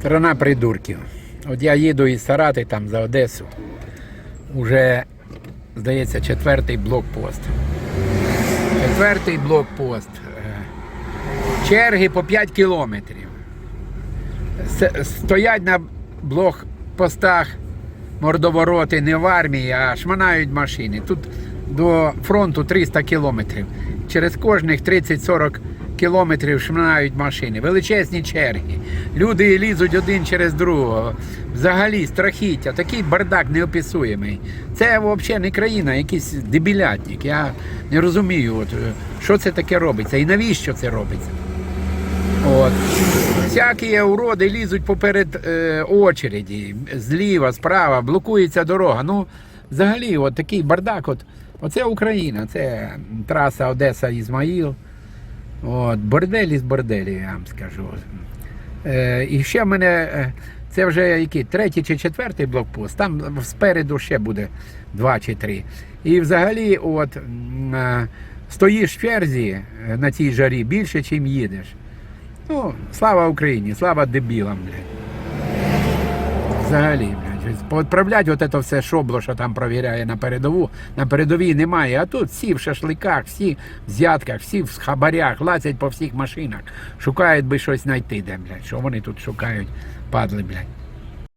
Страна придурків. От я їду із Сарати там за Одесу. Уже, здається, четвертий блокпост. Четвертий блокпост. Е, Черги по 5 кілометрів. Стоять на блокпостах мордовороти не в армії, а шманають машини. Тут до фронту 300 кілометрів. Через кожних 30-40 кілометрів шманають машини. Величезні черги. Люди лізуть один через другого. Взагалі страхіття, такий бардак неописуємий. Це взагалі не країна, якийсь дебілятник. Я не розумію, от, е, що це таке робиться і навіщо це робиться. От. Всякі уроди лізуть поперед е, очереді, зліва, справа, блокується дорога. Ну, взагалі, от такий бардак. От, оце Україна, це траса Одеса Ізмаїл. От, бордель із борделі, я вам скажу. Е, і ще в мене, е, це вже який, третій чи четвертий блокпост, там спереду ще буде два чи три. І взагалі, от, е, стоїш в черзі е, на цій жарі більше, чим їдеш. Ну, слава Україні, слава дебілам. Взагалі. Поотправлять от це все шобло, що там провіряє на передову. На передовій немає. А тут всі в шашликах, всі в взятках, всі в хабарях, лазять по всіх машинах. Шукають би щось знайти, де, блядь. Що вони тут шукають, падли, блядь.